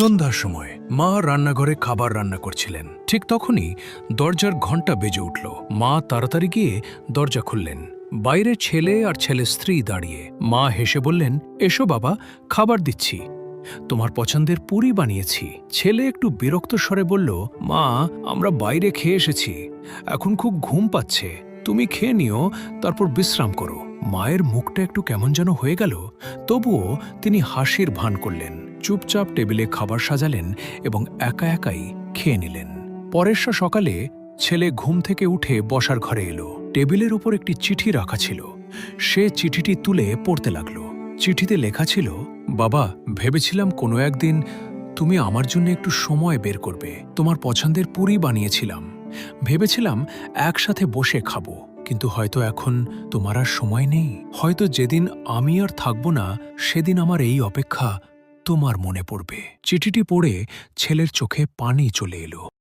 সন্ধ্যার সময় মা রান্নাঘরে খাবার রান্না করছিলেন। ঠিক তখনই দরজার ঘণ্টা বেজে উঠল। মা তাড়াতাড়ি গিয়ে দরজা খুললেন। বাইরে ছেলে আর ছেলে স্ত্রী দাঁড়িয়ে। মা হেসে বললেন, এসো বাবা, খাবার দিচ্ছি। তোমার পছন্দের পুরি বানিয়েছি। ছেলে একটু বিরক্ত স্বরে বলল, মা, আমরা বাইরে খেয়ে এসেছি। এখন খুব ঘুম পাচ্ছে। তুমি খেয়ে নিও, তারপর বিশ্রাম করো। মায়ের মুখটা একটু কেমন যেন হয়ে গেল, তবুও তিনি হাসির ভান করলেন। চুপচাপ টেবিলে খাবার সাজালেন এবং একা একাই খেয়ে নিলেন। পরের সকালে ছেলে ঘুম থেকে উঠে বসার ঘরে এলো। টেবিলের উপর একটি চিঠি রাখা ছিল। সে চিঠিটি তুলে পড়তে লাগল। চিঠিতে লেখা ছিল, বাবা, ভেবেছিলাম কোনো একদিন তুমি আমার জন্য একটু সময় বের করবে। তোমার পছন্দের পুরি বানিয়েছিলাম। ভেবেছিলাম একসাথে বসে খাব। কিন্তু হয়তো এখন তোমার আর সময় নেই। হয়তো যেদিন আমি আর থাকব না, সেদিন আমার এই অপেক্ষা তোমার মনে পড়বে। চিঠিটি পড়ে ছেলের চোখে পানি চলে এলো।